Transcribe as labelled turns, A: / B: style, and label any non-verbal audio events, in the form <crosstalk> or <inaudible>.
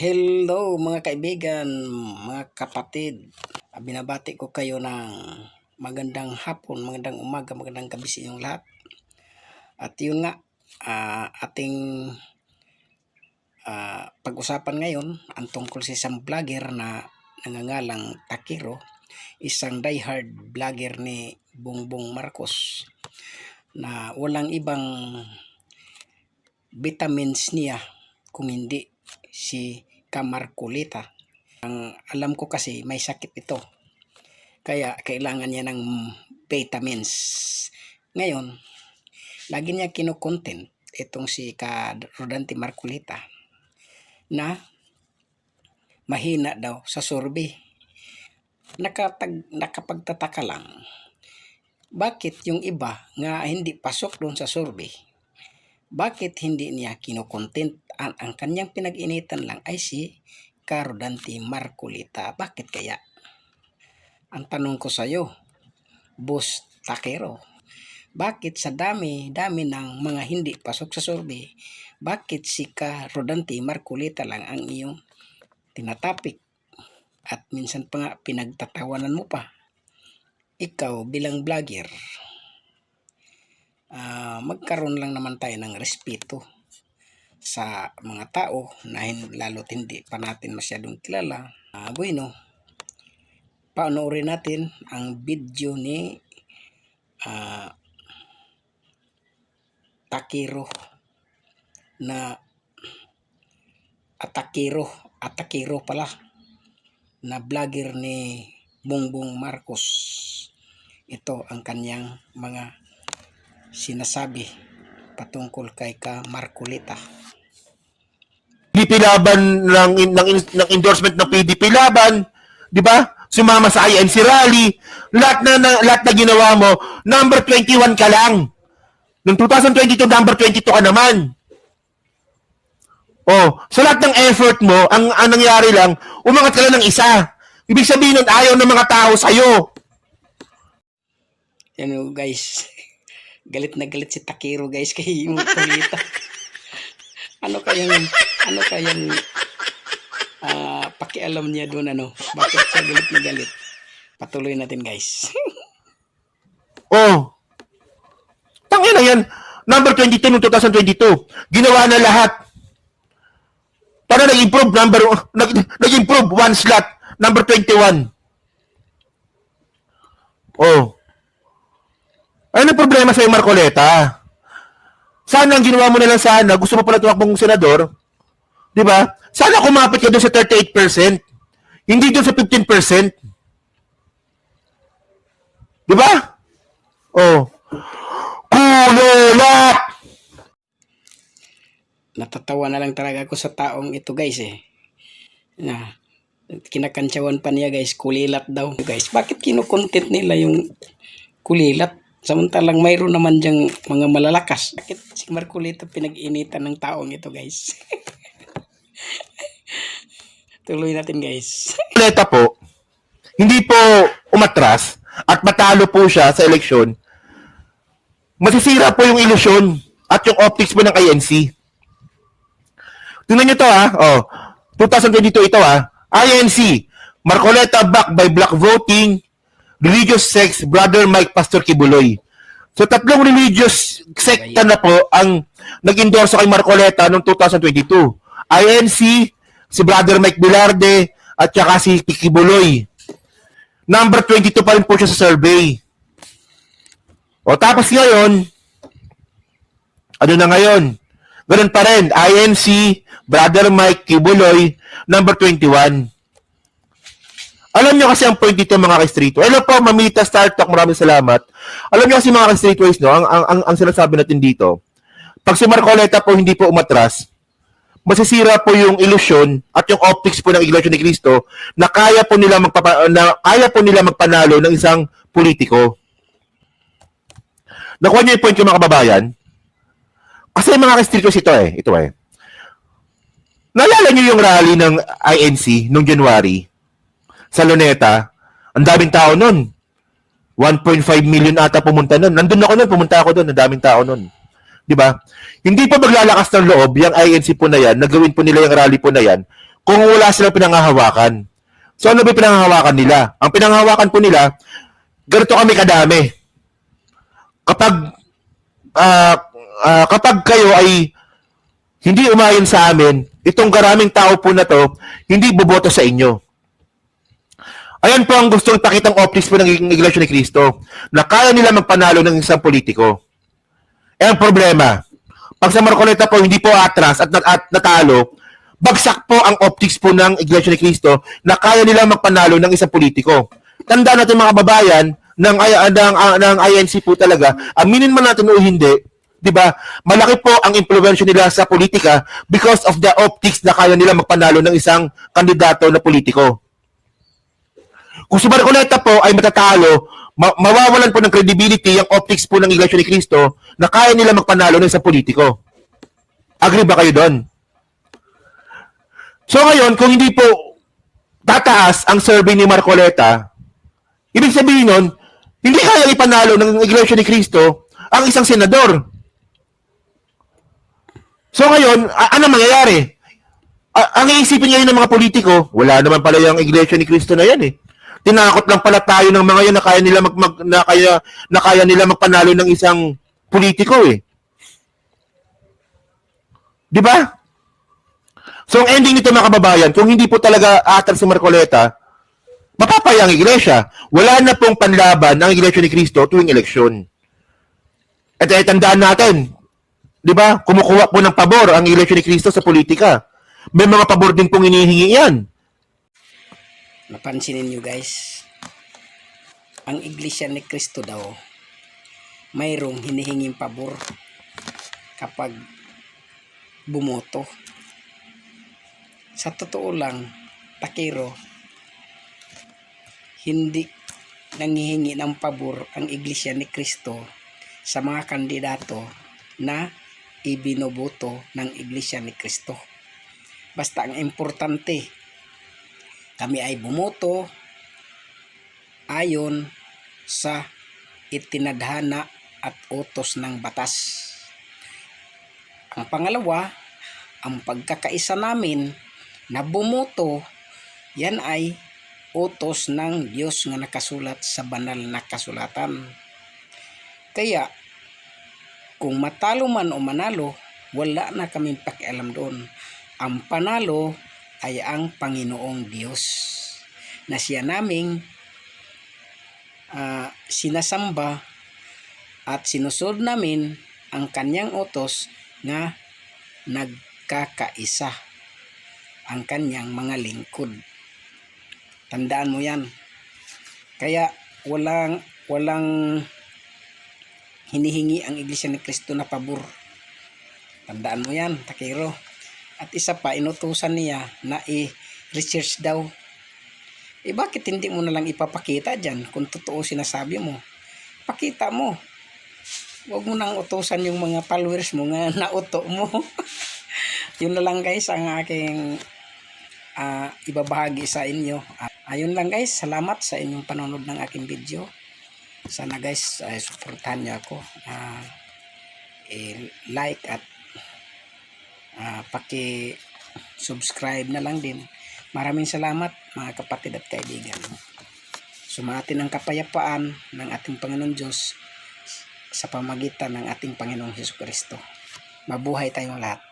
A: Hello mga kaibigan, mga kapatid. Binabati ko kayo ng magandang hapon, magandang umaga, magandang gabi sa inyong lahat. At yun nga, ah, ating ah, pag-usapan ngayon ang tungkol sa isang vlogger na nangangalang Takiro, isang diehard vlogger ni Bongbong Marcos na walang ibang vitamins niya kung hindi si Camarcolita. Ang alam ko kasi may sakit ito. Kaya kailangan niya ng vitamins. Ngayon, lagi niya kinukontent itong si Ka Rodante Marcolita na mahina daw sa survey. Nakatag, nakapagtataka lang. Bakit yung iba nga hindi pasok doon sa survey? Bakit hindi niya kinukontent? Ang, ang kanyang pinag-initan lang ay si Carodante Marcolita. Bakit kaya? Ang tanong ko sa iyo, Boss Takero, bakit sa dami-dami ng mga hindi pasok sa survey, bakit si Carodante Marcolita lang ang iyong tinatapik? At minsan pa nga pinagtatawanan mo pa. Ikaw bilang vlogger, ah, magkaroon lang naman tayo ng respeto sa mga tao na lalo't hindi pa natin masyadong kilala. Ah, bueno, panoorin natin ang video ni ah, Takiro na Atakiro, Atakiro pala na vlogger ni Bongbong Marcos. Ito ang kanyang mga sinasabi patungkol kay Ka Marcolita.
B: PDP laban ng, ng, ng endorsement ng PDP laban, di ba? Sumama sa INC rally, lahat na, na lahat na ginawa mo, number 21 ka lang. Noong 2022, number 22 ka naman. Oh, sa lahat ng effort mo, ang, ang nangyari lang, umangat ka lang ng isa. Ibig sabihin nun, ayaw ng mga tao sa'yo.
A: Yan o guys. <laughs> galit na galit si Takiro guys kay Marcolita. <laughs> ano kayang ano kayang ah, pakialam niya doon ano? Bakit siya galit na galit? Patuloy natin guys. <laughs>
B: Oh. Tangin na yan. Number 22 noong 2022. Ginawa na lahat. Para nag-improve number nag, nag-improve one slot number 21. Oh. Ano problema sa Marcoleta? Sana ang ginawa mo na lang sana, gusto mo pala tumakbong senador, 'di ba? Sana kumapit ka doon sa 38%, hindi doon sa 15%. 'Di ba? Oh. Kulula!
A: Natatawa na lang talaga ako sa taong ito guys eh. Na kinakantsawan pa niya guys, kulilat daw. Guys, bakit kinukontent nila yung kulilat? Samantalang mayroon naman diyang mga malalakas. Bakit si Marcolito pinag-initan ng taong ito guys? <laughs> Tuloy natin guys. <laughs>
B: Marcoleta po, hindi po umatras at matalo po siya sa eleksyon, masisira po yung ilusyon at yung optics po ng INC. Tingnan nyo to ha. Oh, 2022 ito ha. INC, Marcoleta back by black voting, religious sex, brother Mike Pastor Kibuloy. So tatlong religious sekta na po ang nag-endorse kay Marcoleta noong 2022. INC, si brother Mike Bilarde, at saka si Kibuloy. Number 22 pa rin po siya sa survey. O tapos ngayon, ano na ngayon? Ganun pa rin, INC, Brother Mike Kibuloy, number 21. Alam nyo kasi ang point dito mga ka-streetway. Hello po, Mamita Star Talk, maraming salamat. Alam nyo kasi mga ka-streetways, no, ang, ang, ang, ang sinasabi natin dito, pag si Marcoleta po hindi po umatras, masisira po yung ilusyon at yung optics po ng Iglesia ni Cristo na kaya po nila magpapa, na kaya po nila magpanalo ng isang politiko. Nakuha niyo yung point ko mga kababayan? Kasi mga ka-streetways ito eh, ito eh. Naalala niyo yung rally ng INC noong January sa Luneta? Ang daming tao nun. 1.5 million ata pumunta nun. Nandun ako nun, pumunta ako doon, ang daming tao nun. 'Di ba? Hindi pa maglalakas ng loob yung INC po na yan, nagawin po nila yung rally po na yan kung wala silang pinanghahawakan. So ano ba yung pinanghahawakan nila? Ang pinanghahawakan po nila, ganito kami kadami. Kapag ah, ah, kapag kayo ay hindi umayon sa amin, itong karaming tao po na to, hindi boboto sa inyo. Ayan po ang gustong ipakitang optics po ng Iglesia ni Cristo, na kaya nila magpanalo ng isang politiko. Eh ang problema, pag sa Marcoleta po hindi po atras at, at natalo, bagsak po ang optics po ng Iglesia ni Cristo na kaya nila magpanalo ng isang politiko. Tandaan natin mga kababayan, ng, I- ng, ng, ng INC po talaga, aminin man natin o hindi, di ba? Malaki po ang impluwensya nila sa politika because of the optics na kaya nila magpanalo ng isang kandidato na politiko. Kung si Marcoleta po ay matatalo, ma- mawawalan po ng credibility ang optics po ng Iglesia ni Cristo na kaya nila magpanalo ng isang politiko. Agree ba kayo doon? So ngayon, kung hindi po tataas ang survey ni Marcoleta, ibig sabihin nun, hindi kaya ipanalo ng Iglesia ni Cristo ang isang senador. So ngayon, ano mangyayari? A- ang iisipin ngayon ng mga politiko, wala naman pala yung Iglesia ni Cristo na yan eh. Tinakot lang pala tayo ng mga yan na kaya nila mag, mag- na kaya na kaya nila magpanalo ng isang politiko eh. 'Di ba? So ang ending nito mga kababayan, kung hindi po talaga atar si Marcoleta, mapapaya ang iglesia. Wala na pong panlaban ang iglesia ni Cristo tuwing eleksyon. At eh, tandaan natin, di ba, kumukuha po ng pabor ang iglesia ni Cristo sa politika. May mga pabor din pong inihingi yan.
A: Napansin niyo guys, ang Iglesia ni Cristo daw, mayroong hinihinging pabor kapag bumoto. Sa totoo lang, takiro, hindi nangihingi ng pabor ang Iglesia ni Cristo sa mga kandidato na ibinoboto ng Iglesia ni Cristo. Basta ang importante, kami ay bumoto ayon sa itinadhana at utos ng batas. Ang pangalawa, ang pagkakaisa namin na bumoto, yan ay utos ng Diyos nga nakasulat sa banal na kasulatan. Kaya, kung matalo man o manalo, wala na kaming pakialam doon. Ang panalo ay ang Panginoong Diyos na siya naming ah, sinasamba at sinusunod namin ang kanyang utos na nagkakaisa ang kanyang mga lingkod. Tandaan mo yan. Kaya walang walang hinihingi ang Iglesia ni Cristo na pabor. Tandaan mo yan, Takiro. At isa pa, inutusan niya na i-research daw. Eh bakit hindi mo na lang ipapakita dyan kung totoo sinasabi mo? Pakita mo. Huwag mo nang utusan yung mga followers mo nga <laughs> nauto mo. <laughs> Yun na lang guys ang aking ah, ibabahagi sa inyo. Ah, ayun lang guys, salamat sa inyong panonood ng aking video. Sana guys, ay suportahan niyo ako. Ah, i-like at ah, paki-subscribe na lang din. Maraming salamat mga kapatid at kaibigan. Sumati ng kapayapaan ng ating Panginoon Diyos sa pamagitan ng ating Panginoong Hesus Kristo. Mabuhay tayong lahat.